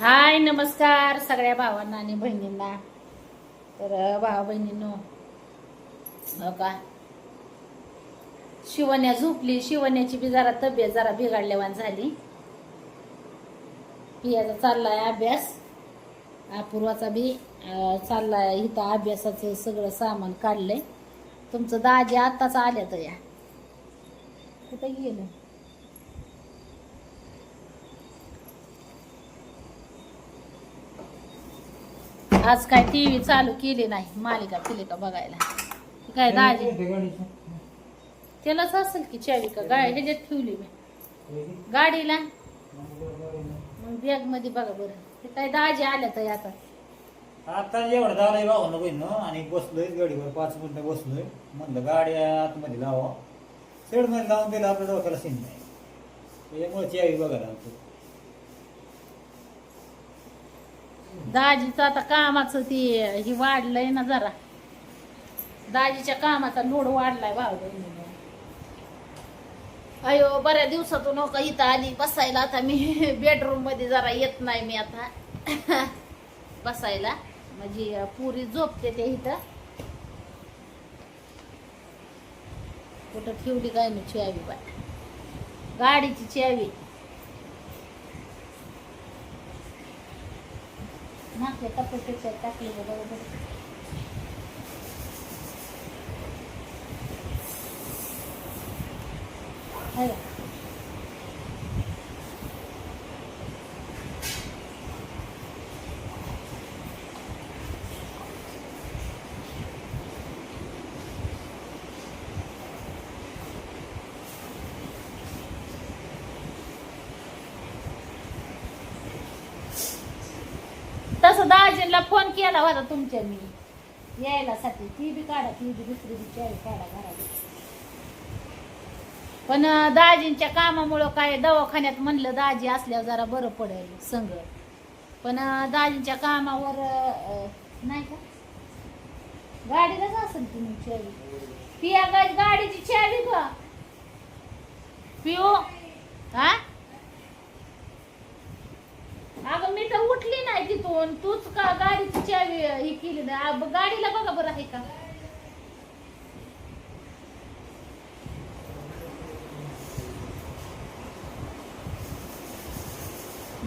हाय नमस्कार सगळ्या भावांना आणि बहिणींना. तर भावा बहिणींनो का शिवण्या झोपली. शिवण्याची बी जरा तब्येत जरा बिघडल्यावान झाली. पियाचा चाललाय अभ्यास. अपूर्वाचा बी चाललाय इथं अभ्यासाचं सगळं सामान काढलंय. तुमचं दाजी आत्ताच आल्या तर या. कुठं गेलं? आज काय टीव्ही चालू केली नाही. मालिका फिलिका बघायला? काय दाजी? त्यालाच असेल की चावी का? गाडी ह्याच्यात ठेवली मी. गाडीला? मग बॅगमध्ये बघा बरं. ते काय दाजी आल्या तर आता. आता एवढं झालंय भाऊ बहीण आणि बसलोय गाडीवर. पाच मिनिटं बसलोय. म्हणलं गाडी आतमध्ये लावा. शेडमध्ये लावून दिलं आपल्या डोक्याला सीन नाही. त्याच्यामुळे चावी बघायला आलतो. दाजीचं आता कामाचं ते ही वाढलंय ना जरा. दाजीच्या कामाचा लोड वाढलाय भाऊ अयो बऱ्या दिवसातून हो का इथं आली बसायला आता मी. बेडरूममध्ये जरा येत नाही मी आता. बसायला. म्हणजे पुरी झोपते ते इथं. कुठं ठेवली काय मी? चावी बाय गाडीची चावी मागच्या टप्प्यापेक्षा टाकली का बरोबर आहे दाजींना फोन केला होता तुमच्या मी. यायला साठी. ती बी काढा ती बी दुसरी बी काढा घरात. पण दाजींच्या कामामुळं काय दवाखान्यात म्हणलं दाजी असल्यावर जरा बरं पडेल संग. पण दाजींच्या कामावर नाही का? गाडीलाच असेल तुम्ही चावी. पिया गा- गाडीची चावी का? पिओ हा? अगं मी उठली नाही तिथून. तूच का गाडीची चावी ही केली ना गाडीला बघा बरं आहे का?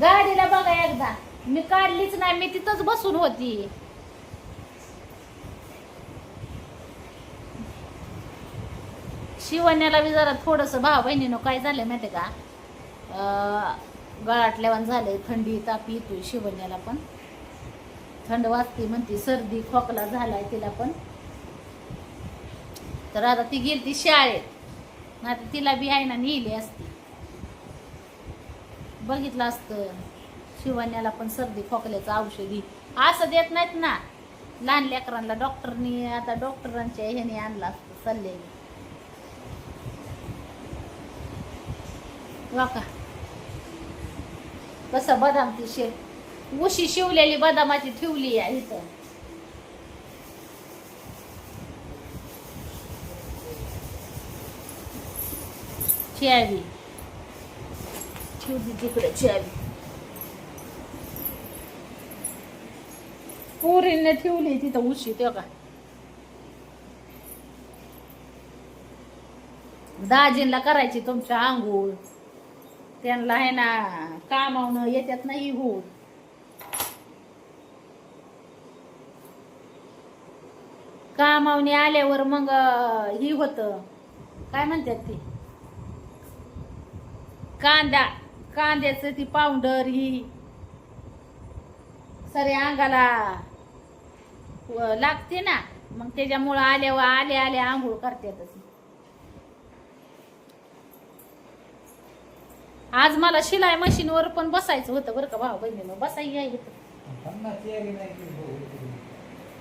गाडीला बघा एकदा. मी काढलीच नाही मी तिथंच बसून होती. शिवण्याला बी जरा थोडस भाव बहिणीनं काय झालं माहिती का? अं, गळाटल्यावान झालंय थंडी ताप येतोय शिवण्याला पण. थंड वाजते म्हणते सर्दी खोकला झालाय तिला पण. तर आता ती गेली शाळेत. आता तिला बी आहे ना नेली असती. बघितलं असतं. शिवण्याला पण सर्दी खोकल्याचं औषधी. असं देत नाहीत ना. लहान लेकरांना डॉक्टरनी आता डॉक्टरांच्या ह्याने आणला असतं सल्ल्याने. वा का कसं बदाम ती शे उशी शिवलेली बदामाची ठेवली आहे इथं. चावी ठेवली तिकडे चियावी. पुरीने ठेवली तिथं उशी तो का? दाजींला करायची तुमच्या आंघोळ. त्यांना आहे ना कामावणं येत्यात नाही होत कामावणी आल्यावर मग ही होत. काय म्हणतात ते? कांदा कांद्याचं ती पावडर ही. सरे अंगाला लागते ना. मग त्याच्यामुळं आल्यावर आले आले आंघोळ करतातच. आज मला शिलाई मशीनवर पण बसायचं होतं बरं का भाऊ बहिणीनं. बसाई आहे इथं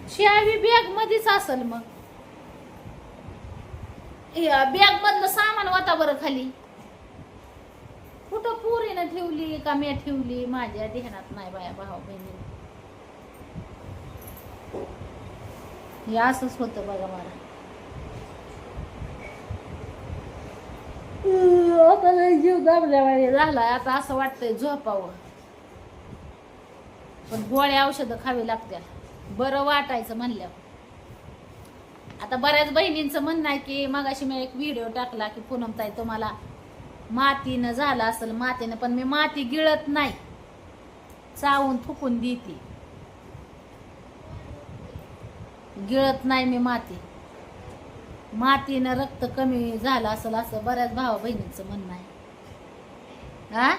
शियावी बॅग मध्येच असल मग. बॅग मधलं सामान होता बरं खाली. कुठं पोरीनं ठेवली का मी ठेवली? माझ्या ध्यानात नाही बाया भाऊ बहिणी. हे असंच होतं बघा मला. अं, लय जीव दाबल्यावाने झाला. आता असं वाटतंय झोपावं. पण गोळ्या औषधं खावी लागत्या. बरं वाटायचं म्हणल्यावर. आता बऱ्याच बहिणींचं म्हणणं आहे की मगाशी मी एक व्हिडिओ टाकला की पूनमताई तुम्हाला मातीनं झालं असेल मातीनं पण मी माती गिळत नाही. चावून थुकून देते. गिळत नाही मी माती. मातीनं रक्त कमी झालं असेल असं बऱ्याच भावा बहिणींचं म्हणणं आहे. हा?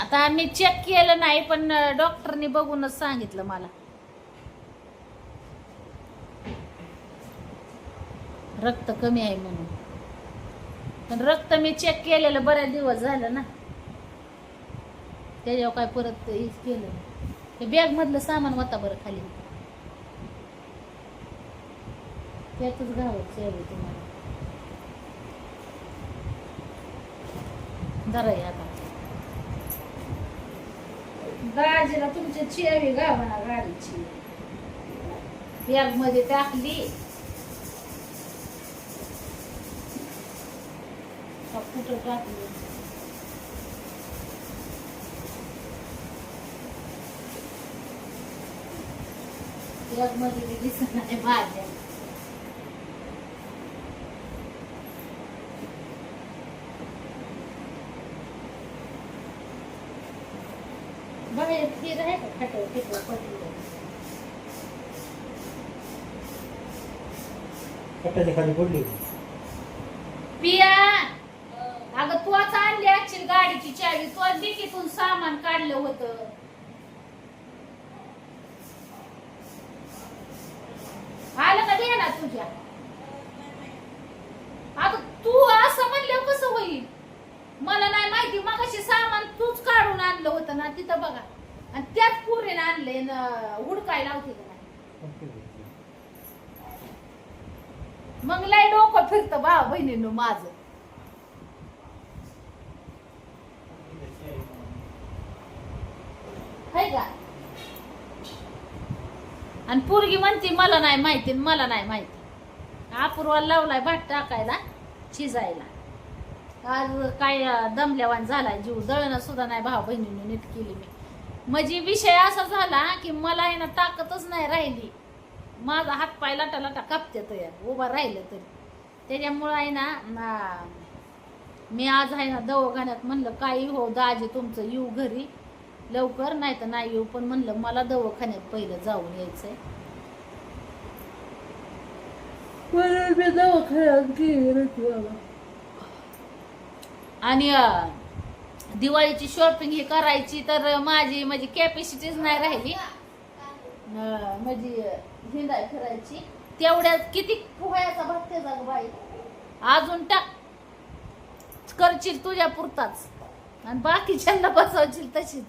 आता मी चेक केलं नाही पण डॉक्टरनी बघूनच सांगितलं मला. रक्त कमी आहे म्हणून. पण रक्त मी चेक केलेलं बऱ्याच दिवस झालं ना. त्याच्यावर काय परत हेच केलं ते बॅग मधलं सामान होता बरं खाली. त्यातच घावायची आहे तुम्हाला. जरा हे आता. दाजीला तुमच्या चेवी गावना गाडीची बॅगमध्ये टाकली कुठं टाकली? बॅगमध्ये दिसत नाही माझ्या बाहेर फिर आहे का खाटं फिटं पडलं कट्ट्याच्या खाली पडली पिया अगं तूच आणली ऍक्च्युअली गाडीची चावी. तू डिकीतून सामान काढलं होतं. आलं का दे ना तुझ्या अगं तू असं म्हणल्यावर कसं होईल मला नाही माहिती मग सामान तूच काढून आणलं होतं ना तिथं बघा. आणि त्याच पुरेने आणले न हुडकाय मग लय डोकं फिरतं बा बहिणीनं माझं. हाय का? आणि पोरगी म्हणते मला नाही माहिती आणि मला नाही माहिती. अपूर्वाला लावलाय भात टाकायला शिजायला. आज काय दमल्यावान झाला जीव दळणं सुद्धा नाही भाऊ बहिणीने नीट केली मी. म्हणजे विषय असा झाला की मला आहे ना ताकदच नाही राहिली. माझा हात पाय लाटा लाटा कापते तयार उभा राहिलं तरी. त्याच्यामुळं आहे ना ना- मी आज आहे ना दवाखान्यात म्हणलं काही हो दाजी तुमचं येऊ घरी? लवकर नाही तर नाही येऊ. पण म्हणलं मला दवाखान्यात पहिलं जाऊन यायचंय. म्हणून मी दवाखान्यात गेली बाबा. आणि दिवाळीची शॉपिंग ही करायची तर माझी म्हणजे कॅपॅसिटीच नाही राहिली. अं, म्हणजे हिंडाय तेवढ्यात किती पोह्याचा भात त्याचा बाई. अजून टाक करशील तुझ्या पुरताच. आणि बाकीच्यांना बसवशील तशीच.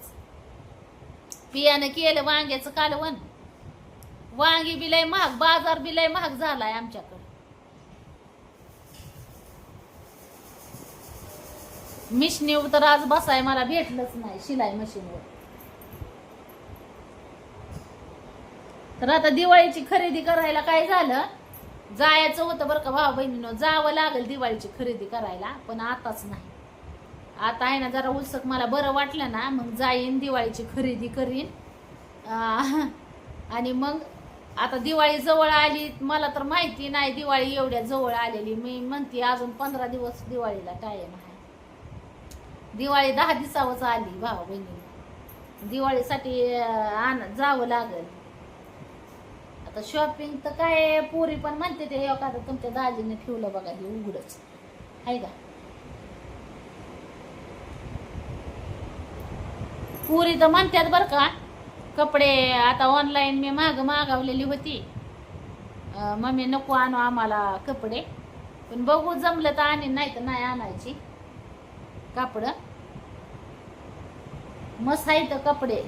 पियानं केलं वांग्याचं कालवण. वांगी बिलाय महाग बाजार बिलाय महाग झालाय आमच्याकडे. मिशनीव तर आज बसाय मला भेटलंच नाही शिलाई मशीनवर. तर आता दिवाळीची खरेदी करायला काय झालं? जायचं होतं बरं का भाऊ बहिणीनं. जावं लागेल दिवाळीची खरेदी करायला पण आताच नाही. आता आहे ना जरा उत्सक मला बरं वाटलं ना मग जाईन दिवाळीची खरेदी करीन. आणि मग आता दिवाळी जवळ आली मला तर माहिती नाही दिवाळी एवढ्या जवळ आलेली. मी म्हणते अजून पंधरा दिवस दिवाळीला टाइम आहे. दिवाळी दहा दिवसावरच आली भाऊ बहिणी. दिवाळीसाठी आण जावं लागल. आता शॉपिंग तर काय पोरी पण म्हणते ते एखादं तुमच्या दाजीने ठेवलं बघा हे उघडच. आहे का? पुरी तर म्हणतात बरं का कपडे आता ऑनलाईन मी माग मागवलेली होती. मम्मी नको आणू आम्हाला कपडे पण बघू जमलं तर आणीन नाही तर नाही आणायची. कापड. मस्त आहे कपडे.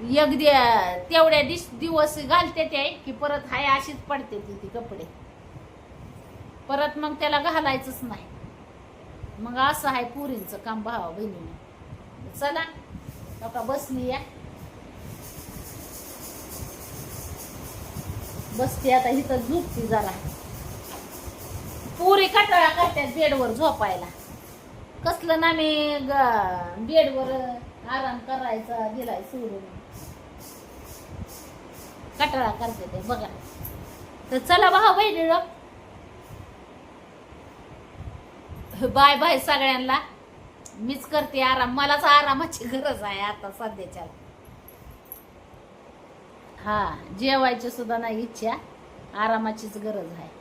एक तेवढ्या दिस दिवस घालते ते की परत हाय अशीच पडते ती ती कपडे. परत मग त्याला घालायचंच नाही. मग असं आहे पुरींचं काम भावा बहिणी चला आता बसली या. बसते आता इथं झोपती जरा. पुरी कटाळा करतात बेडवर झोपायला. कसलं ना मी ग- बेडवर आराम करायचा दिलाय सोडून. कटाळा करते ते बघा. तर चला भाऊ बहिणी बाय बाय सगळ्यांना. मीच करते आराम. मलाच आरामाची गरज आहे आता सध्याच्या. हा जेवायची सुद्धा नाही इच्छा. आरामाचीच गरज आहे.